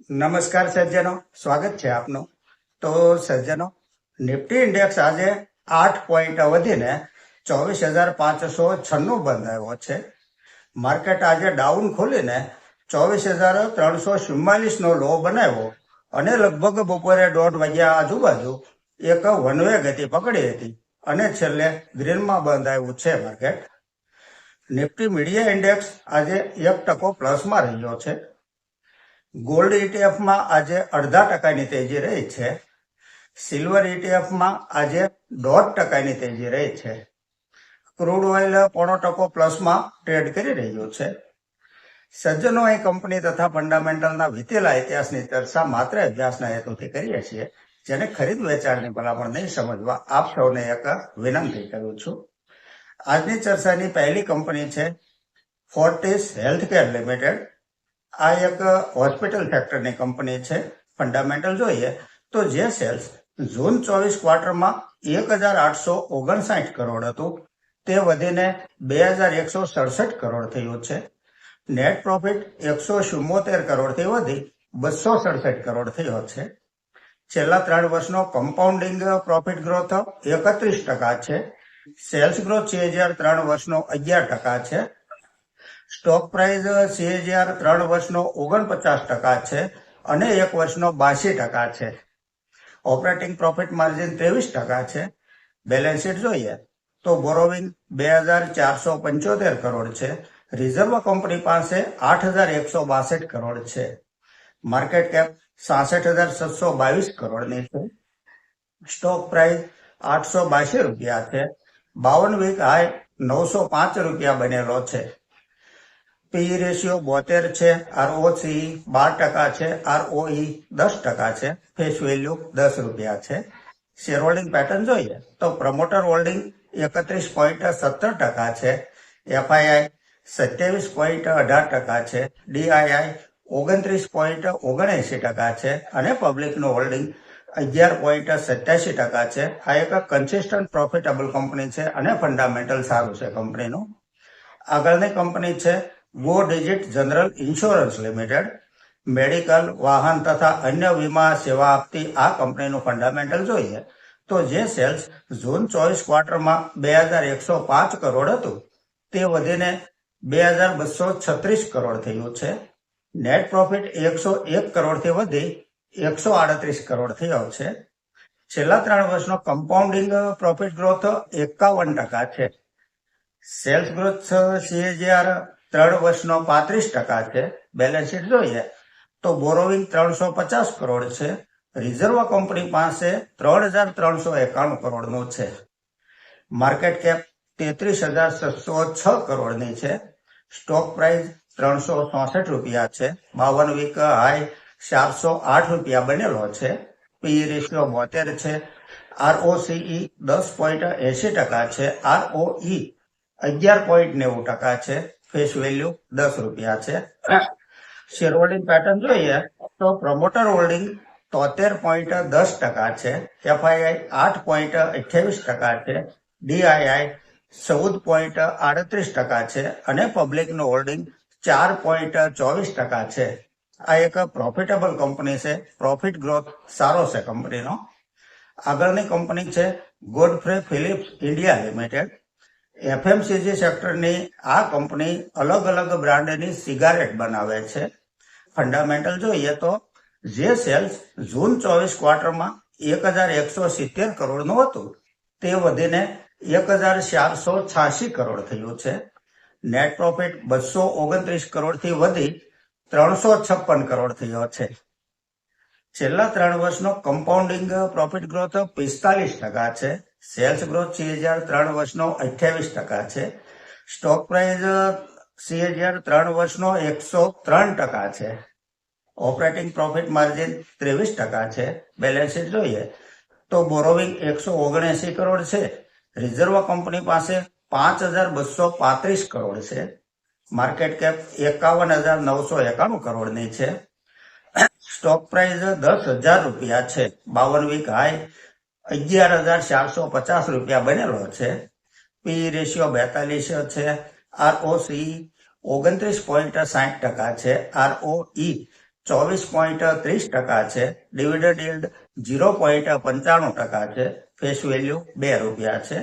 નમસ્કાર સજ્જનો, સ્વાગત છે આપનું. તો સજ્જનો, નિફ્ટી ઇન્ડેક્સ આજે આઠ પોઈન્ટ વધીને ચોવીસ હજાર પાંચસો છન્નું બંધાયો છે. માર્કેટ આજે ડાઉન ખોલીને ચોવીસ હજાર ત્રણસો ચુમ્માલીસ નો લો બનાવ્યો અને લગભગ બપોરે દોઢ વાગ્યા આજુબાજુ એક વનવે ગતિ પકડી હતી અને છેલ્લે ગ્રીનમાં બંધાયું છે માર્કેટ. નિફ્ટી મીડિયા ઇન્ડેક્સ આજે એક ટકો પ્લસમાં રહ્યો છે. ગોલ્ડ ઇટીએફમાં આજે અડધા ટકાની તેજી રહી છે. સિલ્વર ઇટીએફમાં આજે દોઢ ટકાની તેજી રહી છે. ક્રૂડ ઓઇલ પોણો ટકો પ્લસમાં ટ્રેડ કરી રહ્યું છે. સજ્જનો એ કંપની તથા ફંડામેન્ટલના વીતેલા ઇતિહાસની ચર્ચા માત્ર અભ્યાસના હેતુથી કરીએ છીએ, જેને ખરીદ વેચાણની ભલામણ નહીં સમજવા આપ સૌને એક વિનંતી કરું છું. આજની ચર્ચાની પહેલી કંપની છે ફોર્ટિસ હેલ્થકેર લિમિટેડ. આ એક હોસ્પિટલ સેક્ટરની કંપની છે. ફંડામેન્ટલ જોઈએ તો જે સેલ્સ જૂન ચોવીસ ક્વાર્ટરમાં એક હજાર આઠસો ઓગણસાઠ કરોડ હતું. તે વધીને બે હજાર એકસો સડસઠ કરોડ થયું છે. નેટ પ્રોફિટ એકસો ચુમ્મોતેર કરોડથી વધી બસો સડસઠ કરોડ થયો છે. છેલ્લા ત્રણ વર્ષનો કમ્પાઉન્ડિંગ પ્રોફિટ ગ્રોથ એકત્રીસ ટકા છે. સેલ્સ ગ્રોથ સીએજીઆર ત્રણ વર્ષનો અગિયાર ટકા છે. સ્ટોક પ્રાઇસ સીએજીઆર ત્રણ વર્ષનો ઓગણપચાસ ટકા છે અને એક વર્ષનો બાસી ટકા છે. ઓપરેટિંગ પ્રોફિટ માર્જિન ત્રેવીસ ટકા છે. બેલેન્સ શીટ જોઈએ તો બોરોવિંગ બે હજાર ચારસો પંચોતેર કરોડ છે. રિઝર્વ કંપની પાસે આઠ હજાર એકસો બાસઠ કરોડ છે. માર્કેટ કેપ સાસઠ હજાર છસો બાવીસ કરોડની છે. સ્ટોક પ્રાઇસ આઠસો બાસી રૂપિયા છે. બાવન વીક હાઈ નવસો પાંચ રૂપિયા બનેલો છે. પી રેશિયો બોતેર છે આરઓસી બાર ટકા છે આરઓઈ દસ ટકા છે ફેસ વેલ્યુ દસ રૂપિયા છે. શેર હોલ્ડિંગ પેટર્ન જોઈએ તો પ્રમોટર હોલ્ડિંગ એકત્રીસ પોઈન્ટ સત્તર ટકા છે એફઆઈઆઈ સત્યાવીસ પોઈન્ટ અઢાર ટકા છે ડીઆઈઆઈ ઓગણત્રીસ પોઈન્ટ ઓગણએંસી ટકા છે અને પબ્લિકનું હોલ્ડિંગ અગિયાર પોઈન્ટ સત્યાસી ટકા છે. આ એક કન્સિસ્ટન્ટ પ્રોફિટેબલ કંપની છે અને ફંડામેન્ટલ સારું છે કંપનીનું આગળની કંપની છે Go Digit general insurance limited, medical, વાહન તથા અન્ય વીમા સેવા આપતી આ કંપનીનું ફંડામેન્ટલ જોઈએ તો જે સેલ્સ જૂન ચોવીસ ક્વાર્ટરમાં બે હજાર એકસો પાંચ કરોડ હતું, તે વધીને બે હજાર બસો છત્રીસ કરોડ થયું છે. નેટ પ્રોફિટ એકસો એક કરોડથી વધી એકસો આડત્રીસ કરોડ થયો છે. છેલ્લા ત્રણ વર્ષનો કમ્પાઉન્ડિંગ પ્રોફિટ ગ્રોથ એકાવન ટકા છે. સેલ્સ ગ્રોથ સીએજીઆર ત્રણ વર્ષનો પાંત્રીસ ટકા છે બેલેન્સ શીટ જોઈએ, તો બોરોવિંગ ત્રણસો પચાસ કરોડ છે રિઝર્વ કંપની પાસે ત્રણ હજાર ત્રણસો એકાણું કરોડનું છે. માર્કેટ કેપ તેત્રીસ હજાર છસો છ કરોડની છે સ્ટોક પ્રાઇસ ત્રણસો ચોસઠ રૂપિયા છે, બાવન વીક હાઈ ચારસો આઠ રૂપિયા બનેલો છે પી રેશિયો બોતેર છે આરઓસીઈ દસ પોઈન્ટ એસી ટકા છે આરઓઈ અગિયાર પોઈન્ટ નેવું ટકા છે ફેસ વેલ્યુ દસ રૂપિયા છે. શેર હોલ્ડિંગ પેટર્ન જોઈએ તો પ્રમોટર હોલ્ડિંગ તોતેર પોઈન્ટ દસ ટકા છે. એફઆઈઆઈ આઠ પોઈન્ટ અઠ્યાવીસ ટકા છે. ડીઆઈઆઈ ચૌદ પોઈન્ટ આડત્રીસ ટકા છે. અને પબ્લિકનું હોલ્ડિંગ ચાર પોઈન્ટ ચોવીસ ટકા છે. આ એક પ્રોફિટેબલ કંપની છે. પ્રોફિટ ગ્રોથ સારો છે કંપનીનો આગળની કંપની છે Godfrey Phillips India limited FMCG સેક્ટરની આ કંપની અલગ અલગ બ્રાન્ડની સિગારેટ બનાવે છે. ફંડામેન્ટલ જોઈએ તો, જે સેલ્સ જૂન ચોવીસ ક્વાર્ટરમાં એક હજાર એકસો સિત્તેર કરોડનું હતું, તે વધીને એક હજાર ચારસો છ્યાસી કરોડ થયું છે. નેટ પ્રોફિટ બસો ઓગણત્રીસ કરોડથી વધી ત્રણસો છપ્પન કરોડ થયો છે. છેલ્લા ત્રણ વર્ષનો કમ્પાઉન્ડિંગ પ્રોફિટ ગ્રોથ પિસ્તાલીસ ટકા છે. સેલ્સ ગ્રોથ સીએજીઆર ત્રણ વર્ષનો અઠ્યાવીસ ટકા છે. સ્ટોક પ્રાઇસ સીએજીઆર ત્રણ વર્ષનો એકસો ત્રણ ટકા છે. ઓપરેટિંગ પ્રોફિટ માર્જિન ત્રેવીસ ટકા છે. બેલેન્સ શીટ જોઈએ તો બોરોવિંગ એકસો ઓગણએસી કરોડ છે. રિઝર્વ કંપની પાસે પાંચ હજાર બસો પાંત્રીસ કરોડ છે. માર્કેટ કેપ એકાવન હજાર નવસો એકાણું કરોડની છે. સ્ટોક પ્રાઇસ દસ હજાર રૂપિયા છે. બાવન વીક હાઈ અગિયાર હજાર ચારસો પચાસ રૂપિયા બનેલો છે. પી રેશિયો બેતાલીસ છે. આરઓસી ઓગણત્રીસ પોઈન્ટ સાઠ ટકા છે. આરઓઈ ચોવીસ પોઈન્ટ ત્રીસ ટકા છે. ડિવિડન્ડ યીલ્ડ ઝીરો પોઈન્ટ પંચાણું ટકા છે. ફેસ વેલ્યુ બે રૂપિયા છે.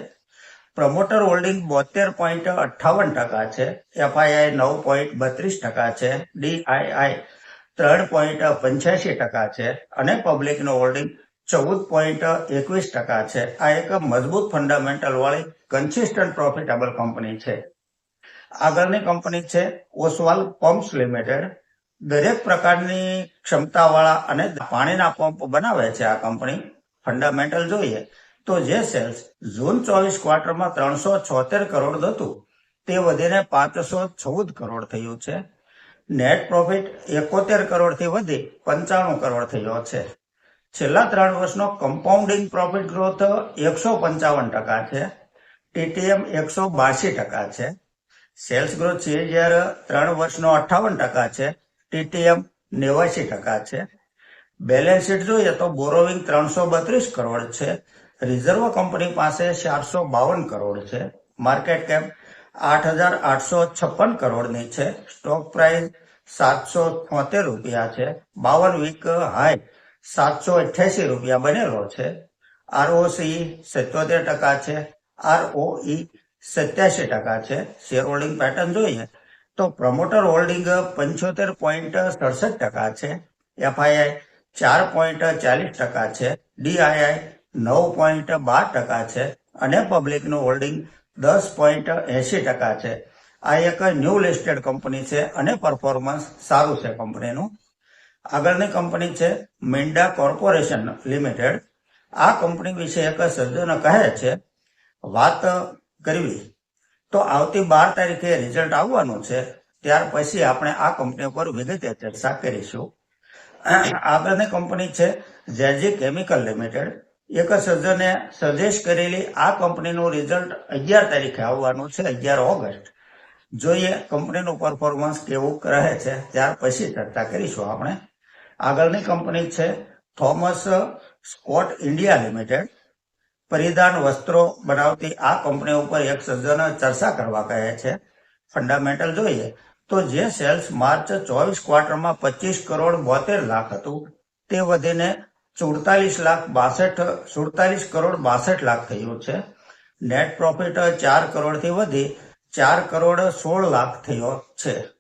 પ્રમોટર હોલ્ડિંગ બોતેર પોઈન્ટ અઠ્ઠાવન ટકા છે. એફઆઈઆઈ નવ પોઈન્ટ બત્રીસ ટકા છે. ડીઆઈઆઈ ત્રણ પોઈન્ટ પંચ્યાસી ટકા છે. અને પબ્લિકનું હોલ્ડિંગ ચૌદ પોઈન્ટ એકવીસ ટકા છે. આ એક મજબૂત ફંડામેન્ટલ વાળી કન્સિસ્ટન્ટ પ્રોફિટેબલ કંપની છે. આગળની કંપની છે ઓસવાલ પમ્પ્સ લિમિટેડ. દરેક પ્રકારની ક્ષમતાવાળા અને પાણીના પંપ બનાવે છે આ કંપની. ફંડામેન્ટલ જોઈએ તો જે સેલ્સ જૂન ચોવીસ ક્વાર્ટરમાં ત્રણસો છોતેર કરોડ હતું, તે વધીને પાંચસો ચૌદ કરોડ થયું છે. નેટ પ્રોફિટ એકોતેર કરોડથી વધી પંચાણું કરોડ થયો છે. છેલ્લા ત્રણ વર્ષનો કમ્પાઉન્ડિંગ પ્રોફિટ ગ્રોથ એકસો પંચાવન ટકા છે. ટીટીએમ એકસો બાસી ટકા છે. સેલ્સ ગ્રોથ સીએજીઆર ત્રણ વર્ષનો અઠ્ઠાવન ટકા છે. ટીટીએમ નેવાસી ટકા છે. બેલેન્સ શીટ જોઈએ તો બોરોવિંગ ત્રણસો બત્રીસ કરોડ છે. રિઝર્વ કંપની પાસે ચારસો બાવન કરોડ છે. માર્કેટ કેપ આઠ હજાર આઠસો છપ્પન કરોડની છે. સ્ટોક પ્રાઇસ સાતસો છોતેર રૂપિયા છે. બાવન વીક હાઈ સાતસો અઠ્યાસી રૂપિયા બનેલો છે. આરઓસી સિત્તોતેર ટકા છે. આરઓઈ સત્યાસી ટકા છે. શેર હોલ્ડિંગ પેટર્ન જોઈએ તો પ્રમોટર હોલ્ડિંગ પંચોતેર પોઈન્ટ સડસઠ ટકા છે. એફઆઈઆઈ ચાર પોઈન્ટ ચાલીસ ટકા છે. ડીઆઈઆઈ નવ પોઈન્ટ બાર ટકા છે. અને પબ્લિકનું હોલ્ડિંગ દસ પોઈન્ટ એસી ટકા છે. આ એક ન્યૂ લિસ્ટેડ કંપની છે અને પરફોર્મન્સ સારું છે કંપનીનું આગળની કંપની છે મિન્ડા કોર્પોરેશન લિમિટેડ. આ કંપની વિશે એક સજ્જનો કહે છે, વાત કરવી. તો આવતી બાર તારીખે રિઝલ્ટ આવવાનું છે, ત્યાર પછી આપણે આ કંપની ઉપર વિગતે ચર્ચા કરીશું. આગળની કંપની છે જેજી કેમિકલ લિમિટેડ. એક સજ્જને સજેસ્ટ કરેલી આ કંપનીનું રિઝલ્ટ અગિયાર તારીખે આવવાનું છે, અગિયાર ઓગસ્ટ. જોઈએ કંપનીનું પરફોર્મન્સ કેવું રહે છે, ત્યાર પછી ચર્ચા કરીશું આપણે. આગળની કંપની છે થોમસ સ્કોટ ઇન્ડિયા લિમિટેડ. પરિધાન વસ્ત્રો બનાવતી આ કંપની ઉપર એક સજ્જન ચર્ચા કરવા કહે છે. ફંડામેન્ટલ જોઈએ તો જે સેલ્સ માર્ચ ચોવીસ ક્વાર્ટરમાં પચીસ કરોડ બોતેર લાખ હતું, તે વધીને સુડતાલીસ લાખ બાસઠ, સુડતાલીસ કરોડ બાસઠ લાખ થયું છે. નેટ પ્રોફિટ ચાર કરોડથી વધી ચાર કરોડ સોળ લાખ થયો છે.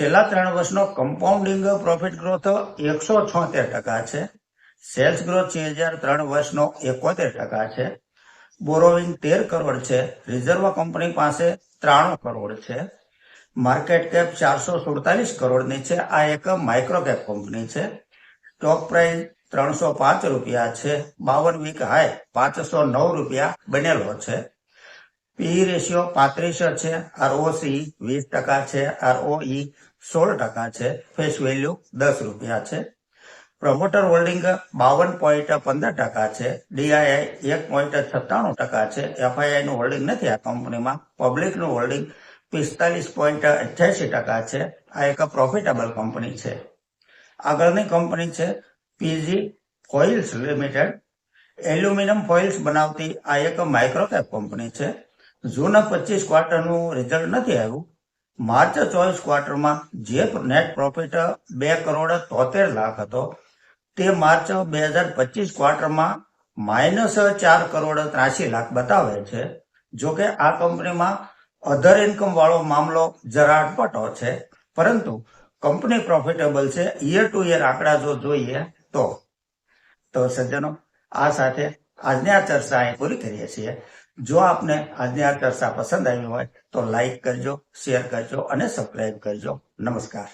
છેલ્લા ત્રણ વર્ષનો કમ્પાઉન્ડિંગ પ્રોફિટ ગ્રોથ એકસો છોતેર ટકા છે. સેલ્સ ગ્રોથ છે હજાર ત્રણ વર્ષનો એકોતેર ટકા છે. બોરોવિંગ તેર કરોડ છે. રિઝર્વ કંપની પાસે ત્રાણું કરોડ છે. માર્કેટ કેપ ચારસો સુડતાલીસ કરોડની છે. આ એક માઇક્રો કેપ કંપની છે. સ્ટોક પ્રાઇસ ત્રણસો પાંચ રૂપિયા છે. બાવન વીક હાઈ પાંચસો નવ રૂપિયા બનેલો છે. પી રેશિયો પાંત્રીસ છે. આરઓસી વીસ ટકા છે. આરઓઈ સોળ ટકા છે ફેસ વેલ્યુ દસ રૂપિયા છે. પ્રમોટર હોલ્ડિંગ બાવન પોઈન્ટ પંદર ટકા છે ડીઆઈઆઈ એક પોઈન્ટ સત્તાણું ટકા છે. એફઆઈઆઈ નું હોલ્ડિંગ નથી આ કંપનીમાં પબ્લિકનું હોલ્ડિંગ પિસ્તાલીસ પોઈન્ટ અઠ્યાસી ટકા છે. આ એક પ્રોફિટેબલ કંપની છે. આગળની કંપની છે PG foils limited aluminium foils બનાવતી આ એક માઇક્રોકેપ કંપની છે. જૂના પચીસ ક્વાર્ટરનું રિઝલ્ટ નથી આવ્યું. માર્ચ ચોવીસ ક્વાર્ટરમાં જે નેટ પ્રોફિટ બે કરોડ તોતેર લાખ હતો, તે માર્ચ બે હજાર પચીસ ક્વાર્ટરમાં માઇનસ ચાર કરોડ ત્રાસી લાખ બતાવે છે. જો કે આ કંપનીમાં અધર ઇન્કમ વાળો મામલો જરા અટપટો છે. પરંતુ કંપની પ્રોફિટેબલ છે યર ટુ યર આંકડા જો જોઈએ તો. તો સજ્જનો, આ સાથે આજની આ ચર્ચા અહીં પૂરી કરીએ છીએ. જો આપને આજની આ ચર્ચા પસંદ આવી હોય તો લાઈક કરજો, શેર કરજો અને સબસ્ક્રાઈબ કરજો. નમસ્કાર.